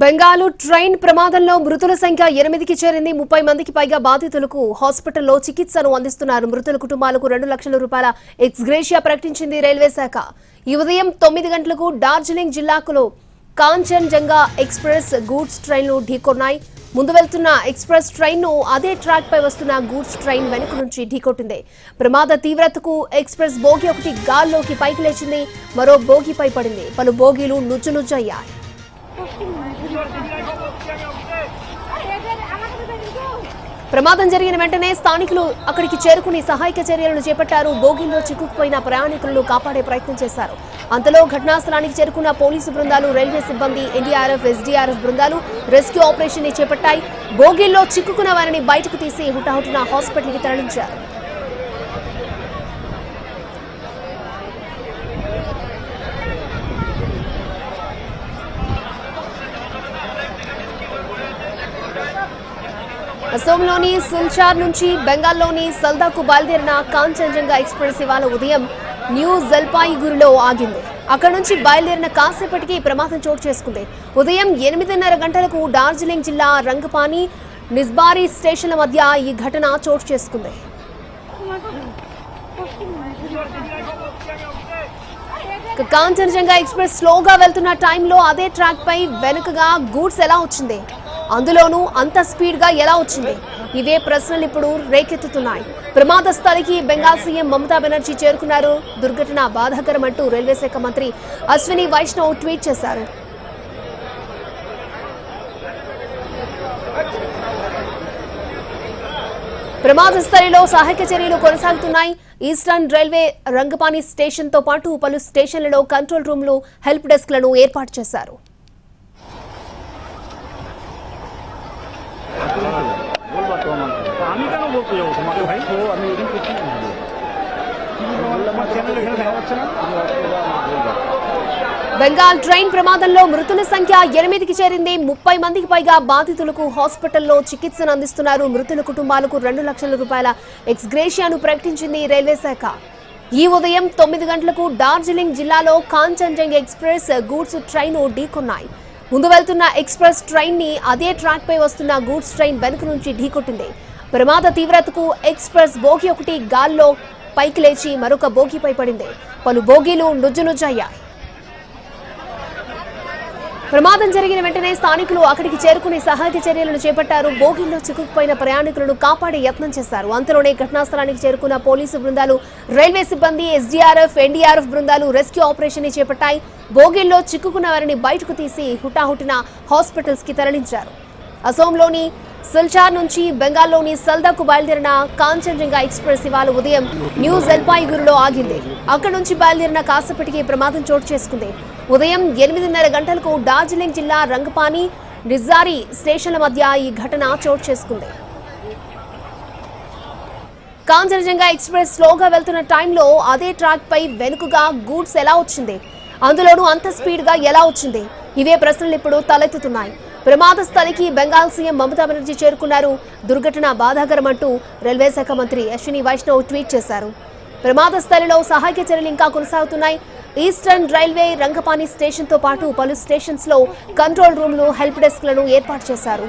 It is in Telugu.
బెంగాలు ట్రైన్ ప్రమాదంలో మృతుల సంఖ్య ఎనిమిదికి చేరింది. ముప్పై మందికి పైగా బాధితులకు హాస్పిటల్లో చికిత్సను అందిస్తున్నారు. మృతుల కుటుంబాలకు రెండు లక్షల రూపాయల ఎక్స్గ్రేషియా ప్రకటించింది రైల్వే శాఖ. ఈ ఉదయం తొమ్మిది గంటలకు డార్జిలింగ్ జిల్లాకులో కాంచన్జంగా ఎక్స్ప్రెస్ గూడ్స్ ట్రైన్లు ఢీకొన్నాయి. ముందు వెళ్తున్న ఎక్స్ప్రెస్ ట్రైన్ను అదే ట్రాక్ పై వస్తున్న గూడ్స్ ట్రైన్ వెనుక నుంచి ఢీకొట్టింది. ప్రమాద తీవ్రతకు ఎక్స్ప్రెస్ బోగి ఒకటి గాల్లోకి పైకి లేచింది. మరో బోగిపై పడింది. పలు బోగీలు నుజ్జు ప్రమాదం జరిగిన వెంటనే స్థానికులు అక్కడికి చేరుకుని సహాయక చర్యలను చేపట్టారు. బోగిల్లో చిక్కుకుపోయిన ప్రయాణికులను కాపాడే ప్రయత్నం చేశారు. అంతలో ఘటనా స్థలానికి చేరుకున్న పోలీసు బృందాలు రైల్వే సిబ్బంది ఎన్డీఆర్ఎఫ్ ఎస్డీఆర్ఎఫ్ బృందాలు రెస్క్యూ ఆపరేషన్ని చేపట్టాయి. బోగిల్లో చిక్కుకున్న వారిని బయటకు తీసి హుటాహుటిన హాస్పిటల్కి తరలించారు. అసోంలోని సిల్చార్ నుంచి బెంగాల్లోని సల్దాకు బయలుదేరిన కాంచనజంగా ఎక్స్ప్రెస్ ఇవాళ ఉదయం న్యూ జల్పాయిగురిలో ఆగింది. అక్కడ నుంచి బయలుదేరిన కాసేపటికి ఈ ప్రమాదం చోటు చేసుకుంది. ఉదయం ఎనిమిదిన్నర గంటలకు డార్జిలింగ్ జిల్లా రంగపాని నిస్బారీ స్టేషన్ల మధ్య ఈ ఘటన చోటు చేసుకుంది. కాంచనజంగా ఎక్స్ప్రెస్ స్లోగా వెళ్తున్న టైంలో అదే ట్రాక్ పై వెనుకగా గూడ్స్ ఎలా వచ్చింది? అందులోనూ అంత స్పీడ్గా ఎలా వచ్చింది? ఇవే ప్రశ్నలు ఇప్పుడు రేకెత్తుతున్నాయి. ప్రమాద స్థలికి బెంగాల్ సీఎం మమతా బెనర్జీ చేరుకున్నారు. దుర్ఘటన బాధాకరం అంటూ రైల్వే శాఖ మంత్రి అశ్విని వైష్ణవ్ ట్వీట్ చేశారు. ప్రమాద స్థలిలో సహాయక చర్యలు కొనసాగుతున్నాయి. ఈస్టర్న్ రైల్వే రంగపాణి స్టేషన్తో పాటు పలు స్టేషన్లలో కంట్రోల్ రూమ్లు హెల్ప్ డెస్క్లను ఏర్పాటు చేశారు. আমি কেন বলতে যাবো তোমাকে ভাই তো আমি এখানে করছি আমার চ্যানেল এখানে দেখা যাচ্ছে না బెంగాల్ ట్రైన్ ప్రమాదంలో మృతుల సంఖ్య ఎనిమిదికి చేరింది ముప్పై మందికి పైగా బాధితులకు హాస్పిటల్లో చికిత్సను అందిస్తున్నారు మృతుల కుటుంబాలకు రెండు లక్షల రూపాయల ఎక్స్గ్రేషియాను ప్రకటించింది రైల్వే శాఖ ఈ ఉదయం తొమ్మిది గంటలకు డార్జిలింగ్ జిల్లాలో కాంచన్జంగ్ ఎక్స్ప్రెస్ గూడ్స్ ట్రైన్ ఢీకొన్నాయి ముందు వెళ్తున్న ఎక్స్ప్రెస్ ట్రైన్ని అదే ట్రాక్ పై వస్తున్న గూడ్స్ ట్రైన్ వెనుక నుంచి ఢీకొట్టింది. ప్రమాద తీవ్రతకు ఎక్స్ప్రెస్ బోగి ఒకటి గాల్లో పైకి లేచి మరొక బోగిపై పడింది. పలు బోగీలు నుజ్జునుజ్జయ్యాయి ప్రమాదం జరిగిన వెంటనే స్థానికులు అక్కడికి చేరుకుని సహాయక చర్యలను చేపట్టారు. బోగిల్లో చిక్కుకుపోయిన ప్రయాణికులను కాపాడే యత్నం చేశారు. అంతలోనే ఘటనాస్థలానికి చేరుకున్న పోలీసు బృందాలు రైల్వే సిబ్బంది ఎస్డీఆర్ఎఫ్ ఎన్డీఆర్ఎఫ్ బృందాలు రెస్క్యూ ఆపరేషన్ని చేపట్టాయి. బోగిల్లో చిక్కుకున్న వారిని బయటకు తీసి హుటాహుటిన హాస్పిటల్స్కి తరలించారు. అసోంలోని సిల్చార్ నుంచి బెంగాల్లోని సల్దాకు బయలుదేరిన కాంచన్జంగా ఎక్స్ప్రెస్ ఇవాళ ఉదయం న్యూ జల్పాయిగురిలో ఆగింది. అక్కడి నుంచి బయలుదేరిన కాసేపటికి ప్రమాదం చోటు చేసుకుంది. ఉదయం ఎనిమిదిన్నర గంటలకు డార్జిలింగ్ జిల్లా రంగపాని నిజారి స్టేషన్ల మధ్య ఈ ఘటన చోటు చేసుకుంది. కాంచనజంగా ఎక్స్ప్రెస్ స్లోగా వెళ్తున్న టైంలో అదే ట్రాక్ పై వెనుకగా గూడ్స్ ఎలా వచ్చింది? అందులోనూ అంత స్పీడ్గా ఎలా వచ్చింది? ఇవే ప్రశ్నలు ఇప్పుడు తలెత్తుతున్నాయి. ప్రమాద స్థలికి బెంగాల్ సీఎం మమతా బెనర్జీ చేరుకున్నారు. దుర్ఘటన బాధాకరం అంటూ రైల్వే శాఖ మంత్రి అశ్విని వైష్ణవ్ ట్వీట్ చేశారు. ప్రమాద స్థలిలో సహాయక చర్యలు ఇంకా కొనసాగుతున్నాయి. ఈస్టర్న్ రైల్వే రంగపాణి స్టేషన్తో పాటు పలు స్టేషన్స్లో కంట్రోల్ రూమ్లు హెల్ప్ డెస్క్లను ఏర్పాటు చేశారు.